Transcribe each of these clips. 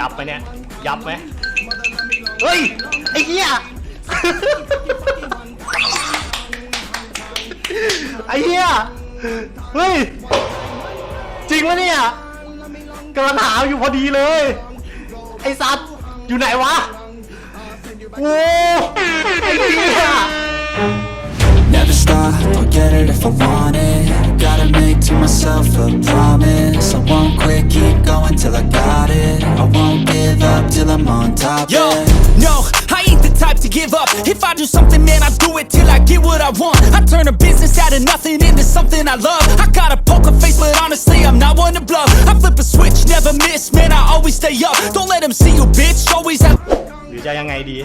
ยับไหมเนี่ย ยับไหมเฮ้ย ไอ้เหี้ย ไอ้เหี้ย เฮ้ย จริงวะเนี่ยกำลังหาอยู่พอดีเลย ไอ้สัตว์ อยู่ไหนวะ โอ้ไอ้เหี้ย Never stop, I'll get it if I want it Gotta make to myself a promise I won't quit, keep going till I got it I won't give up till I'm on top, Yo, yeah no, I ain't the type to give up. If I do something, man, I do it till I get what I want. I turn a business out of nothing into something I love. I got a poker face, but honestly, I'm not one to bluff. I flip a switch, never miss, man, I always stay up. Don't let them see you, bitch. Always have. หรือจะยังไงดี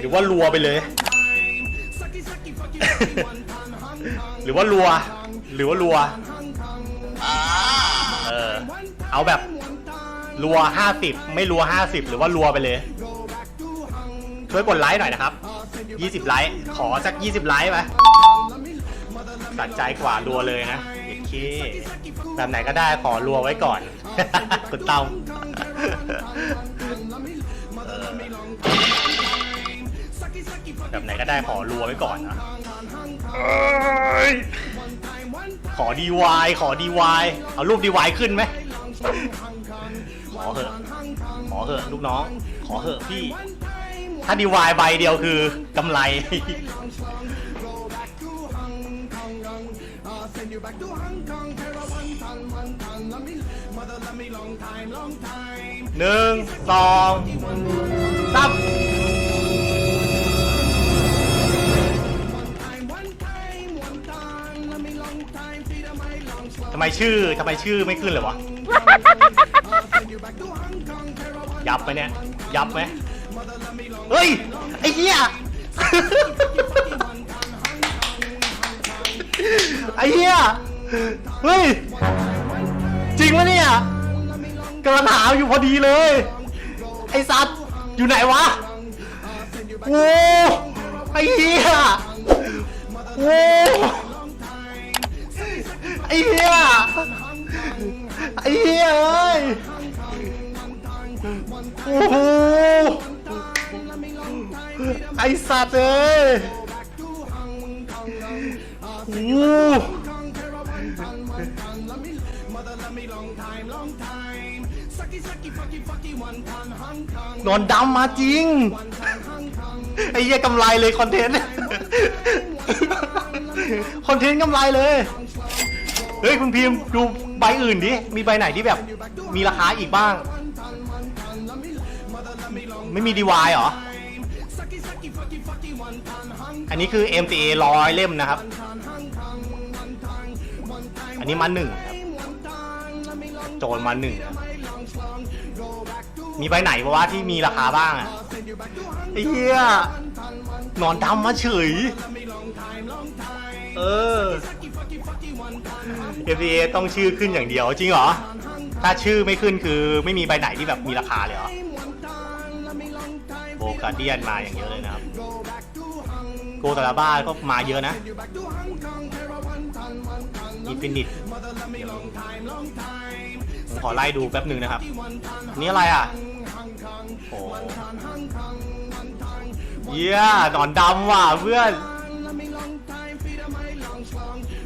หรือว่ารัวไปเลย หรือว่ารัว หรือว่ารัวเออเอาแบบรัวห้าสิบไม่รัวห้าสิบหรือว่ารัวไปเลย ช่วยกดไลค์หน่อยนะครับยี่สิบไลค์ขอสักยี่สิบไลค์ไหมสัใจกว่ารัวเลยนะโอเคแบบไหนก็ได้ขอรัวไว้ก่อนคุณเต้าแบบไหนก็ได้ขอรัวไว้ก่อนนะเอ้ย ขอดีวายขอดีวายเอารูปดีวายขึ้นไหมขอเหอะขอเหอะลูกน้อง ขอเหอะพี่ ถ้าดีวายใบเดียวคือกำไรหนึ่งสองสามำไมชื่อทำไมชื่อไม่ขึ้นเลยวะ ยับไหมเนี่ย ยับไหมเฮ้ย ไอ้เหี้ย ไอ้เหี้ย เฮ้ย จริงวะเนี่ยกำลังหาอยู่พอดีเลย ไอ้สัตว์ อยู่ไหนวะ โอ้ไอ้เหี้ย โอ้ ไอ้เหี้ยไอ้เหี้ยเอ้ยโอ้โหไอ้สัตว์เอ้ยโอ้โหนอนดำมาจริง ไอ้เหี้ยกำไรเลยคอนเทนต์ คอนเทนต์กำไรเลย เฮ้ยคุณพิมพ์ดูใบอื่นดิ มีใบไหนที่แบบ มีราคาอีกบ้าง ไม่มีดีวายเหรอ อันนี้คือ MTA ร้อยเล่มนะครับ อันนี้มาหนึ่งครับ โจรมาหนึ่งมีใบไหนบอกว่าที่มีราคาบ้างอะไอ้เหี้ยนอนดำมาเฉย เออ FBA ต้องชื่อขึ้นอย่างเดียวจริงเหรอ ถ้าชื่อไม่ขึ้นคือไม่มีใบไหนที่แบบมีราคาเลยเหรอโบกาเดียนมาอย่างเยอะเลยนะครับ โกตาลาบ้าก็มาเยอะนะอินฟินิตผมขอไล่ดูแป๊บหนึ่งนะครับ นี่อะไรอะ โอ้เยี่ยหนอนดำว่ะเพื่อน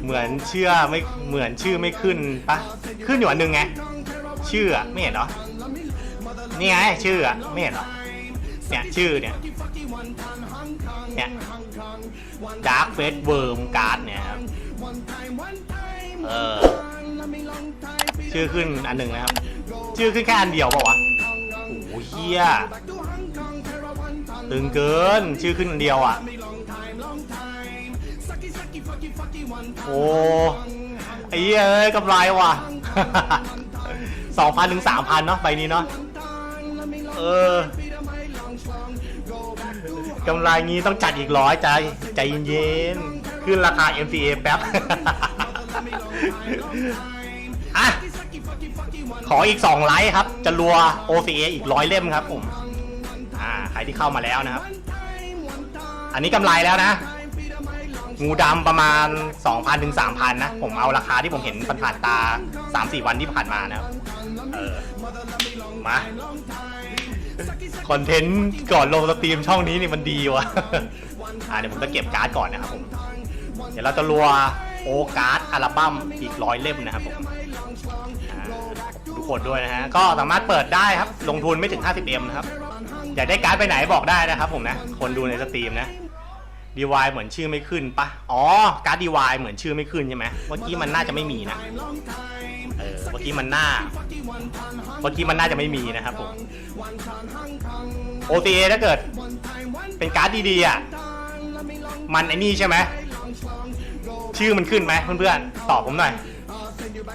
เหมือนเชื่อไม่เหมือนชื่อไม่ขึ้นปะขึ้นอยู่อันหนึ่งไงชื่อไม่เห็นเหรอนี่ไงชื่อไม่เห็นเหรอเนี่ยชื่อเนี่ยเนี่ย Dark Face Worm Card เนี่ยครับเออชื่อขึ้นอันหนึ่งนะครับ ชื่อขึ้นแค่อันเดียวเปล่าวะโอ้โหเฮียตึงเกินชื่อขึ้นอันเดียวอะ โอ้ไอ้เหี้ยเอ้ยกำไรว่ะสองพันถึงสามพันเนาะใบนี้เนาะเออกำไรงี้ต้องจัดอีกร้อยใจใจเย็นๆขึ้นราคา MCA แป๊บอะขออีก 2 ไลค์ครับ จะรัว OCA อีกร้อยเล่มครับผมอ่าใครที่เข้ามาแล้วนะครับ อันนี้กำไรแล้วนะ งูดำประมาณ 2,000ถึง3,000 นะ ผมเอาราคาที่ผมเห็นผ่านๆตา 3-4 วันที่ผ่านมานะครับเออมาคอนเทนต์ก่อนลงสตรีมช่องนี้นี่มันดีวะอ่าเดี๋ยวผมจะเก็บการ์ดก่อนนะครับผม เดี๋ยวเราจะรัวโอการ์ดอัลบั้มอีกร้อยเล่มนะครับผมทุกคนด้วยนะฮะ ก็สามารถเปิดได้ครับ ลงทุนไม่ถึง 50M นะครับ อยากได้การ์ดไปไหนบอกได้นะครับผมนะ คนดูในสตรีมนะ ดีวายเหมือนชื่อไม่ขึ้นปะอ๋อ การ์ดดีวายเหมือนชื่อไม่ขึ้นใช่ไหมเมื่อกี้มันน่าจะไม่มีนะ เออ เมื่อกี้มันน่า เมื่อกี้มันน่าจะไม่มีนะครับผม OTA ถ้าเกิด เป็นการ์ดดีๆอะ มันไอ้นี่ใช่ไหม ชื่อมันขึ้นไหมเพื่อนๆ ตอบผมหน่อย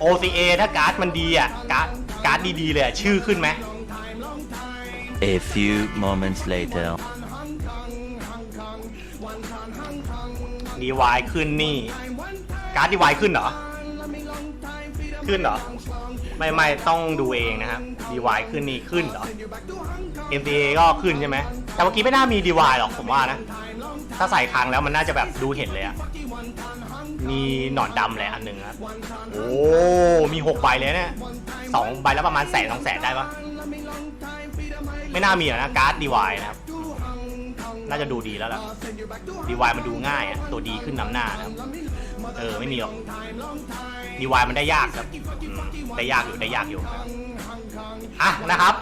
OCA ถ้าการ์ดมันดีอะ การ์ดการ์ดดีๆเลยอะชื่อขึ้นไหม A few moments later. ดีวายขึ้นนี่ การ์ดดีวายขึ้นเหรอ ขึ้นเหรอ ไม่ไม่ต้องดูเองนะครับดีวายขึ้นนี่ขึ้นเหรอ MTA ก็ขึ้นใช่ไหม แต่เมื่อกี้ไม่น่ามีดีวายหรอกผมว่านะ ถ้าใส่ครั้งแล้วมันน่าจะแบบดูเห็นเลยอะมีหนอนดำเลยอันหนึ่งครับ โอ้ มีหกใบเลยเนี่ยสองใบแล้วประมาณแสนสองแสนได้ปะไม่น่ามีหรอกนะการ์ดดีวายนะครับ น่าจะดูดีแล้วล่ะดีวายมันดูง่ายอะตัวดีขึ้นนำหน้านะครับเออไม่มีหรอกดีวายมันได้ยากครับอืมได้ยากอยู่ได้ยากอยู่อะนะครับ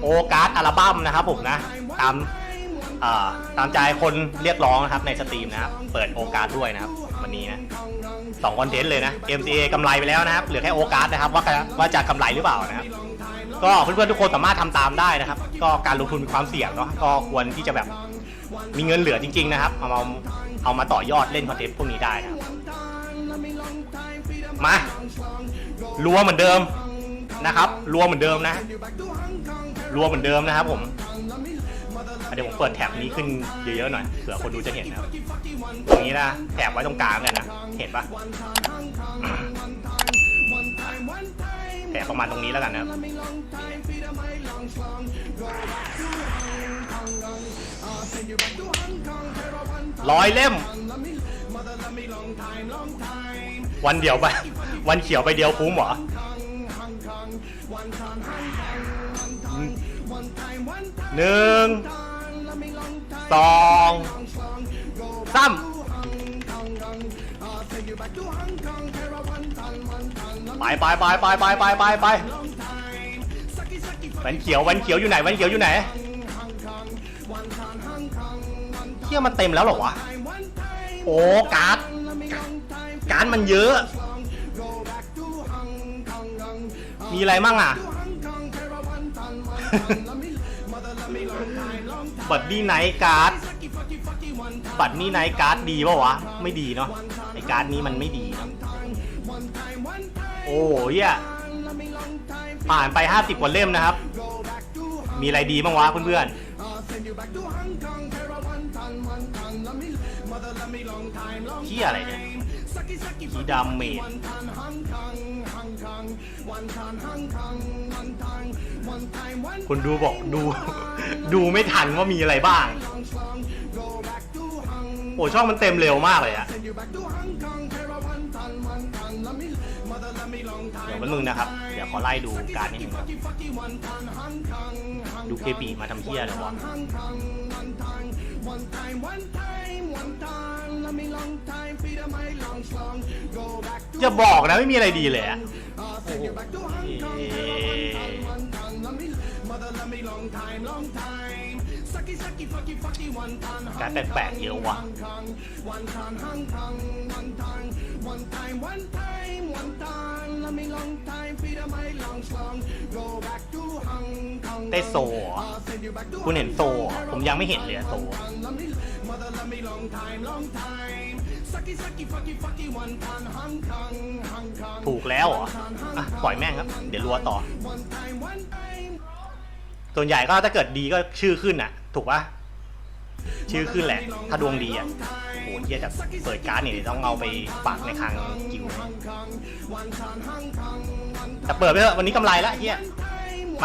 โอการ์ดอัลบั้มนะครับผมนะ ตามเอ่อตามใจคนเรียกร้องนะครับในสตรีมนะครับ เปิดโอการ์ดด้วยนะครับ วันนี้นะสองคอนเทนต์เลยนะ MCA กำไรไปแล้วนะครับ เหลือแค่โอการ์ดนะครับ ว่าว่าจะกำไรหรือเปล่านะครับ ก็เพื่อนๆทุกคนสามารถทำตามได้นะครับ ก็การลงทุนมีความเสี่ยงเนาะก็ควรที่จะแบบ มีเงินเหลือจริง ๆ นะครับ เอามาเอามาต่อยอดเล่นคอนเทนต์พวกนี้ได้นะครับมารัวเหมือนเดิมนะครับรัวเหมือนเดิมนะรัวเหมือนเดิมนะครับผมเดี๋ยวผมเปิดแท็บนี้ขึ้นเยอะๆหน่อยเผื่อคนดูจะเห็นนะครับตรงนี้นะแท็บไว้ตรงกลางเลยนะเห็นปะแถบประมาณตรงนี้แล้วกันนะครับ ร้อยเล่ม วันเดียวไป วันเขียวไปเดียวคุ้มเหรอหนึ่งสองสามไปไปไปไปไปไปไปไปวันเขียววันเขียวอยู่ไหนวันเขียวอยู่ไหน ที่ยมันเต็มแล้วเหรอวะ โอ้การ์ดการ์ดมันเยอะ มีอะไรมั่งอะ บัตรนี่ไนท์การ์ด บัตรนี่ไนท์การ์ดดีป่าวะ ไม่ดีเนาะ ไอการ์ดนี้มันไม่ดีเนาะโอ้ยอะผ่านไป 50 กว่าเล่มนะครับ มีอะไรดีบ้างวะเพื่อนๆ เที่ยอะไรเนี่ยคีดามเมดคนดูบอกดู ดูไม่ทันว่ามีอะไรบ้าง โอ้ช่องมันเต็มเร็วมากเลยอะเดี๋ยวแป๊บนึงนะครับ เดี๋ยวขอไล่ดูการนิดนึงครับดูเคปีมาทำเที่ยเลยวะ One time, one time, one time Let me long time, Peter my long song Go back to อย่าบอกนะไม่มีอะไรดีเลยอะ Uh, send you back to Hong Kong One time, one time Let me, mother let me long time, long time Sucky, sucky, fucky, fucky One time, การ Hong แปลกๆเยอะ Kong ว่ะ Hong Kong One time, Hong Kong One time, one time, one time, one time Let me long time, Peter ได้โซเหรอคุณเห็นโซเหรอผมยังไม่เห็นเลยอะโซ ถูกแล้วเหรออะปล่อยแม่งครับ เดี๋ยวรัวต่อ ส่วนใหญ่ก็ถ้าเกิดดีก็ชื่อขึ้นอะ ถูกปะชื่อขึ้นแหละ ถ้าดวงดีอะโหเฮียจะเปิดการ์ดนี่ต้องเอาไปฝากในคลังกิวแต่เปิดไปเถอะวันนี้กำไรละเฮีย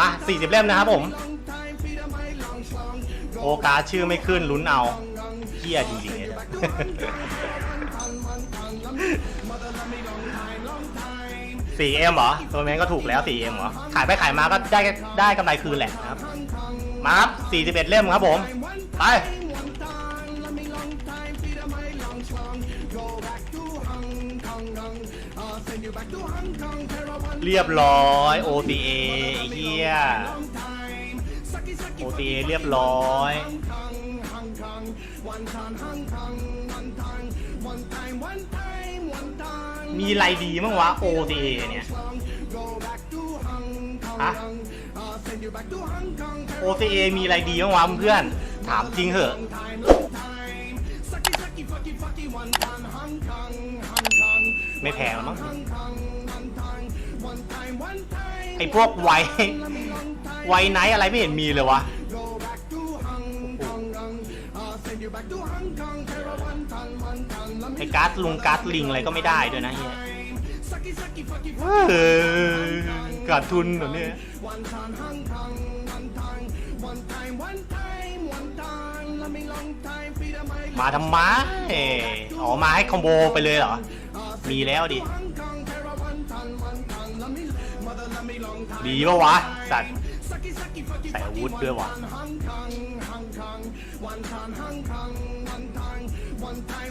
มา 40 เล่มนะครับผม โอกาสชื่อไม่ขึ้นลุ้นเอาเฮียจริงๆเลย 4M เหรอ ตัวแมนก็ถูกแล้วสี่เอ็มเหรอ ขายไปขายมาก็ได้ได้กำไรคืนแหละนะครับ มาครับ41 เล่มครับผม ไป เรียบร้อย OTA ไอ้เหี้ย OTA เรียบร้อย มีอะไรดีมั้งวะ OTA เนี่ยฮะ OTA มีอะไรดีบ้างวะเพื่อน ถามจริงเหอะ ไม่แพงหรอกมั้ง ไอพวกไวไวไนท์อะไรไม่เห็นมีเลยวะไอการ์ดลุงการ์ดลิงอะไรก็ไม่ได้ด้วยนะเฮียขาดทุนเหรอเนี่ยมาทำไมอ๋อมาให้คอมโบไปเลยเหรอ มีแล้วดิ ดีปะวะ สัตว์ใส่อาวุธด้วยวะ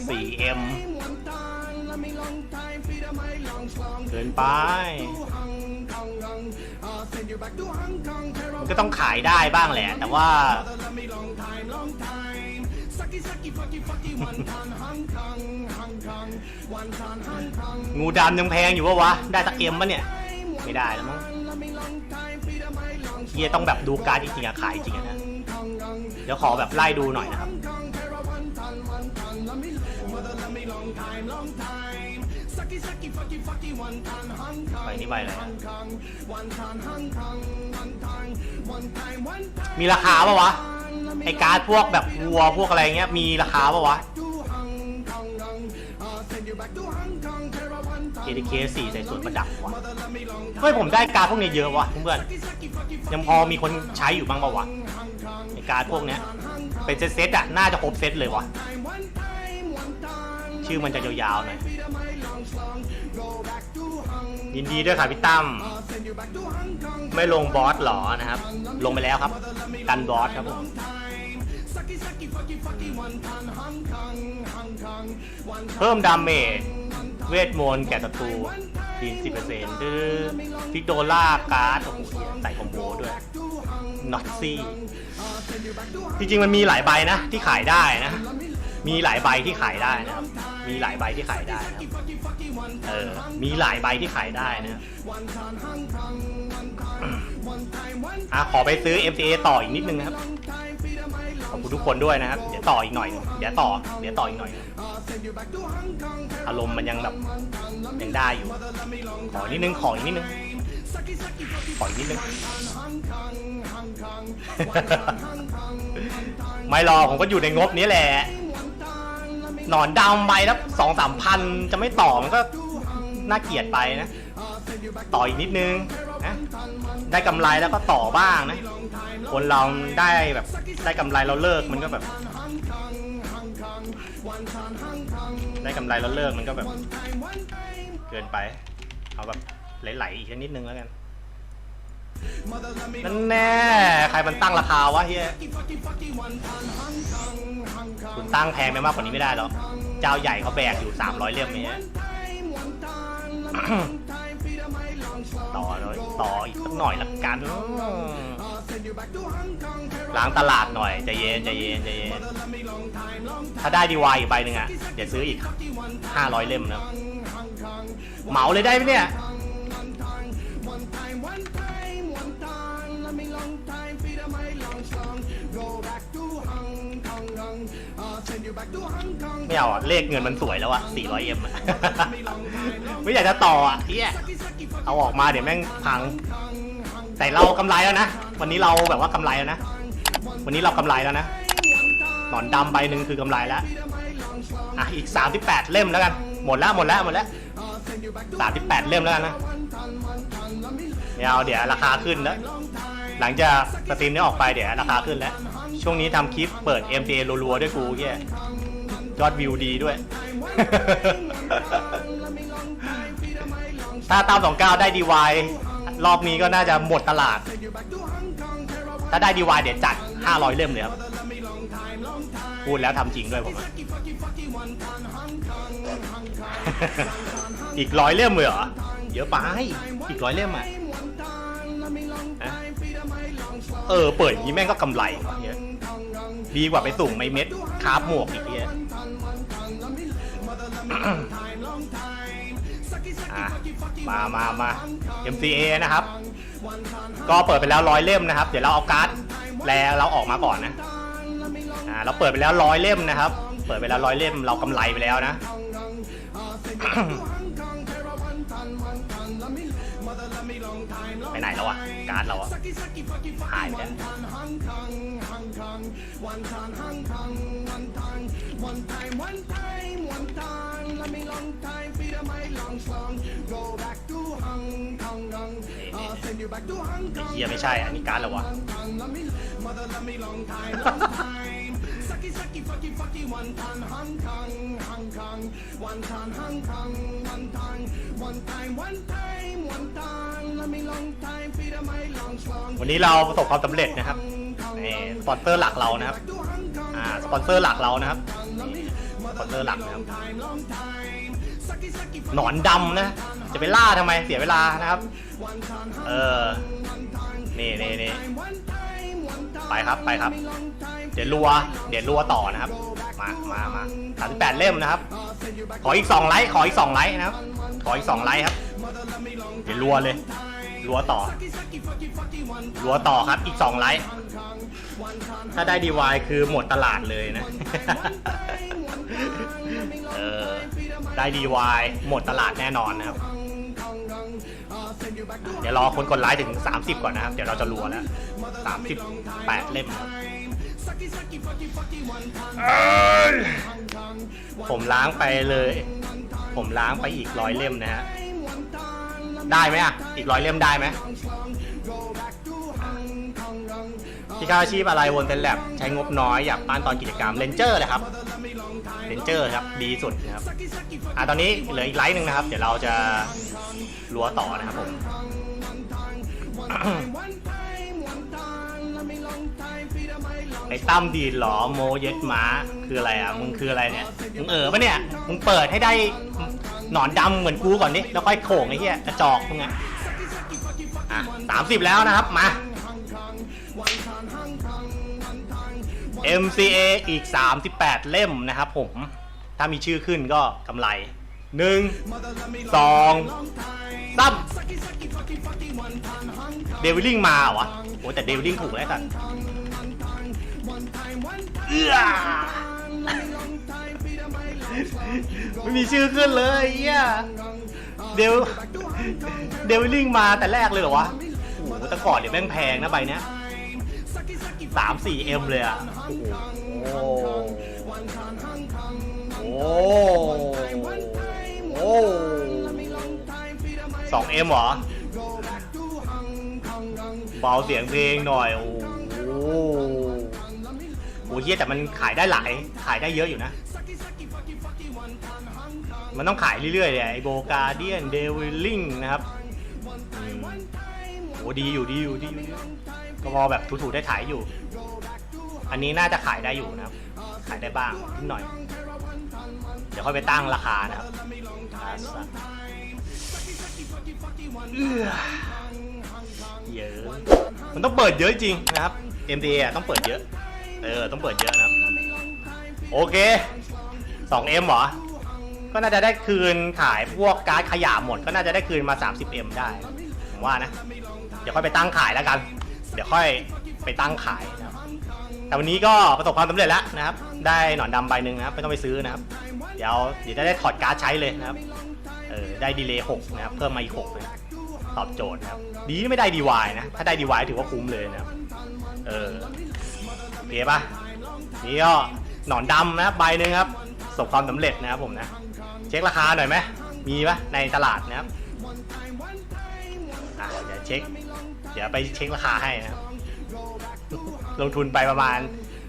4M เกินไปมันก็ต้องขายได้บ้างแหละ แต่ว่างูดำยังแพงอยู่ปะวะ ได้ตักเอ็มปะเนี่ย ไม่ได้แล้วมั้งเฮียต้องแบบดูการจริงๆอะขายจริงอะนะ เดี๋ยวขอแบบไล่ดูหน่อยนะครับ ไปนี่ใบอะไรมีราคาปะวะ ไอการ์ดพวกแบบวัวพวกอะไรเงี้ย มีราคาปะวะ KDK 4ใส่ส่วนประดับวะเฮ้ยผมได้การ์ดพวกนี้เยอะวะเพื่อนๆยังพอมีคนใช้อยู่บ้างปะวะไอการ์ดพวกเนี้ยเป็นเซตๆอะน่าจะครบเซตเลยวะชื่อมันจะยาวๆหน่อยยินดีด้วยครับพี่ตั้มไม่ลงบอสหรอนะครับ ลงไปแล้วครับ กันบอสครับผมเพิ่มดาเมจ เวทมนต์แก่ศัตรูทีนสิบเปอร์เซ็นต์ดื้อฟิโดล่าการ์ดโอ้โหใส่คอมโบด้วยน็อตซี่จริงๆมันมีหลายใบนะที่ขายได้นะ มีหลายใบที่ขายได้นะครับมีหลายใบที่ขายได้นะเออมีหลายใบที่ขายได้นะอะขอไปซื้อ MCA ต่ออีกนิดนึงนะครับ ขอบคุณทุกคนด้วยนะครับ เดี๋ยวต่ออีกหน่อยหนึ่งเดี๋ยวต่อ เดี๋ยวต่ออีกหน่อยหนึ่งอารมณ์มันยังแบบยังได้อยู่ ขออีกนิดนึง ขออีกนิดนึง ขออีกนิดนึง ไม่รอผมก็อยู่ในงบนี้แหละ หนอนดำใบแล้วสองสามพันจะไม่ต่อมันก็น่าเกลียดไปนะ ต่ออีกนิดนึง นะ ได้กำไรแล้วก็ต่อบ้างนะ คนเราได้แบบได้กำไรเราเลิกมันก็แบบ ได้กำไรแล้วเลิกมันก็แบบ เกินไปเอาแบบไหลๆอีกนิดนึงแล้วกันนั่นแน่ใครมันตั้งราคาวะเฮียคุณตั้งแพงไปมากกว่านี้ไม่ได้หรอกเจ้าใหญ่เขาแบกอยู่ 300 เล่มนี้ต่อเลย ต่ออีกสักหน่อยละกันล้างตลาดหน่อยใจเย็นใจเย็นใจเย็นถ้าได้ดีวายอีกใบหนึ่งอะเดี๋ยวซื้ออีก 500 เล่มนะเหมาเลยได้ไหมเนี่ยไม่เอาอะเลขเงินมันสวยแล้วอะ400เอ็มอะไม่อยากจะต่ออะเฮีย เอาออกมาเดี๋ยวแม่งพัง แต่เรากำไรแล้วนะ วันนี้เราแบบว่ากำไรแล้วนะ วันนี้เรากำไรแล้วนะ หนอนดำใบหนึ่งคือกำไรแล้ว อะอีก 38 เล่มแล้วกัน หมดแล้วหมดแล้วหมดแล้ว38 เล่มแล้วกันนะไม่เอาเดี๋ยวราคาขึ้นแล้ว หลังจากสตรีมนี้ออกไปเดี๋ยวราคาขึ้นแล้ว ช่วงนี้ทำคลิปเปิด MTA รัวๆด้วยกูเฮียยอดวิวดีด้วย ถ้าตาม29ได้ดีวายรอบนี้ก็น่าจะหมดตลาด ถ้าได้ดีวายเดี๋ยวจัด 500 เล่มเลยครับ พูดแล้วทำจริงด้วยผมอะอีกร้อยเล่มเลยเหรอ เยอะไป อีกร้อยเล่มอะอะเออ เปิดอย่างนี้แม่งก็กำไรว่ะเฮียดีกว่าไปสุ่มไม่เม็ดคราฟหมวกอีกเฮีย อะมามามา MCA นะครับ ก็เปิดไปแล้วร้อยเล่มนะครับ เดี๋ยวเราเอาการ์ดแล้วเราออกมาก่อนนะ อ่า เราเปิดไปแล้วร้อยเล่มนะครับ เปิดไปแล้วร้อยเล่ม เรากำไรไปแล้วนะ ไปไหนแล้วอะการ์ดเราอะหายไปแล้ว ไอ้เฮียไม่ใช่อันนี้การ์ดเราวะวันนี้เราประสบความสำเร็จนะครับนี่สปอนเซอร์หลักเรานะครับ อ่า สปอนเซอร์หลักเรานะครับนี่ส ปอนเซอร์หลักนะครับหนอนดำนะ จะไปล่าทำไมเสียเวลานะครับ เออ นี่นี่นี่ไปครับไปครับ เดี๋ยวรัว เดี๋ยวรัวต่อนะครับ มามามาสามสิบแปดเล่มนะครับ ขออีกสองไลค์ขออีกสองไลค์นะครับ ขออีกสองไลค์ครับ เดี๋ยวรัวเลยรัวต่อรัวต่อครับอีกสองไลค์ถ้าได้ดีวายคือหมดตลาดเลยนะ เออได้ดีวายหมดตลาดแน่นอนนะครับ เดี๋ยวรอคนกดไลค์ถึง 30 ก่อนนะครับ เดี๋ยวเราจะรัวแล้ว 38 เล่มครับเอ้ยผมล้างไปเลย ผมล้างไปอีกร้อยเล่มนะฮะ ได้ไหมอะ อีกร้อยเล่มได้ไหมพี่ข้าอาชีพอะไรวนเซนแลบใช้งบน้อยอยากปั้นตอนกิจกรรมเลนเจอร์เลยครับ เลนเจอร์ครับดีสุดนะครับอะตอนนี้เหลืออีกไลท์หนึ่งนะครับ เดี๋ยวเราจะรัวต่อนะครับผมไอ้ตั้มดีดเหรอโมเย็ดม้าคืออะไรอะมึงคืออะไรเนี่ยมึงเออปะเนี่ยมึงเปิดให้ได้หนอนดำเหมือนกูก่อนดิแล้วค่อยโข่งไอ้เหี้ยกระจอกมึงอะอะสามสิบแล้วนะครับมา MCA อีก 38 เล่มนะครับผม ถ้ามีชื่อขึ้นก็กำไร 1 2 3เดวิลลิงมาเหรอวะโอ้แต่เดวิลลิงถูกแล้วสัตว์เอื้อไม่มีชื่อขึ้นเลยเฮียเดวเดวิลลิงมาแต่แรกเลยเหรอวะโอ้แต่ก่อนเดี๋ยวแม่งแพงนะใบเนี้ย สามสี่เอ็มเลยอะ โอ้โหโอ้โหสองเอ็มเหรอเบาเสียงเพลงหน่อย โอ้โหโอ้เฮียแต่มันขายได้หลาย ขายได้เยอะอยู่นะ มันต้องขายเรื่อยๆเลยไอโบกาเดียนเดวิลลิงนะครับโอ้ดีอยู่ดีอยู่ดีอยู่ก็พอแบบถูๆได้ขายอยู่ อันนี้น่าจะขายได้อยู่นะครับ ขายได้บ้างนิดหน่อย เดี๋ยวค่อยไปตั้งราคานะครับเยอะ มันต้องเปิดเยอะจริงนะครับ MDA ต้องเปิดเยอะ เออ ต้องเปิดเยอะนะครับ โอเค 2M เหรอ ก็น่าจะได้คืนขายพวกการ์ดขยะหมด ก็น่าจะได้คืนมา 30M ได้ ผมว่านะ เดี๋ยวค่อยไปตั้งขายแล้วกัน เดี๋ยวค่อยไปตั้งขายนะ แต่วันนี้ก็ประสบความสำเร็จแล้วนะครับ ได้หนอนดำใบหนึ่งนะครับ ไม่ต้องไปซื้อนะครับ เดี๋ยวเดี๋ยวจะได้ถอดการ์ดใช้เลยนะครับ เออได้ดีเลย์หกนะครับ เพิ่มมาอีกหกเลยตอบโจทย์นะครับ ดีไม่ได้ดีวายนะ ถ้าได้ดีวายถือว่าคุ้มเลยนะครับ เออโอเคปะนี่ก็หนอนดำนะครับใบหนึ่งครับประสบความสำเร็จนะครับผมนะ เช็คราคาหน่อยไหมมีปะในตลาดนะครับอะเดี๋ยวเช็ค เดี๋ยวไปเช็คราคาให้นะครับ ลงทุนไปประมาณ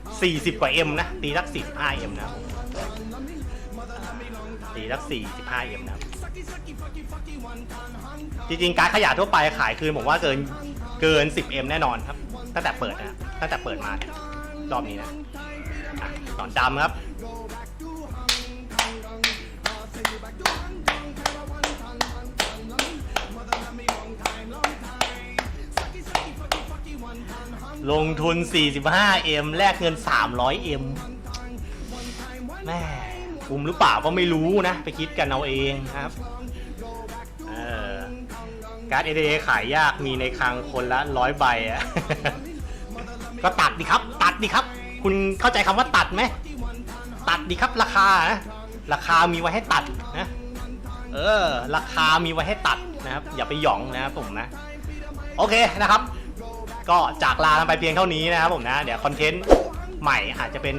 40 กว่าเอ็มนะ ตีสัก45 M นะครับผมนะตีสัก45 M นะครับ จริงๆ การขยะทั่วไปขายคืนผมว่าเกินเกิน 10เอ็มแน่นอนครับ ตั้งแต่เปิดนะตั้งแต่เปิดมา รอบนี้นะะหนอนดำครับ ลงทุน 45M แลกเงิน 300M แม่คุ้มหรือเปล่าก็ไม่รู้นะ ไปคิดกันเอาเองครับเออการ์ดเอเขายยากมีในคลังคนละร้อยใบอะก็ตัดดิครับ ตัดดิครับ คุณเข้าใจคำว่าตัดไหม ตัดดิครับราคานะราคามีไว้ให้ตัดนะ เออ ราคามีไว้ให้ตัดนะครับ อย่าไปหยองนะครับผมนะ โอเคนะครับ ก็จากลาไปเพียงเท่านี้นะครับผมนะ เดี๋ยวคอนเทนต์ใหม่อาจจะเป็น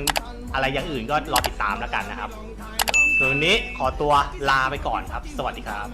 อะไรอย่างอื่นก็รอติดตามแล้วกันนะครับส่วนวันนี้ขอตัวลาไปก่อนครับ สวัสดีครับ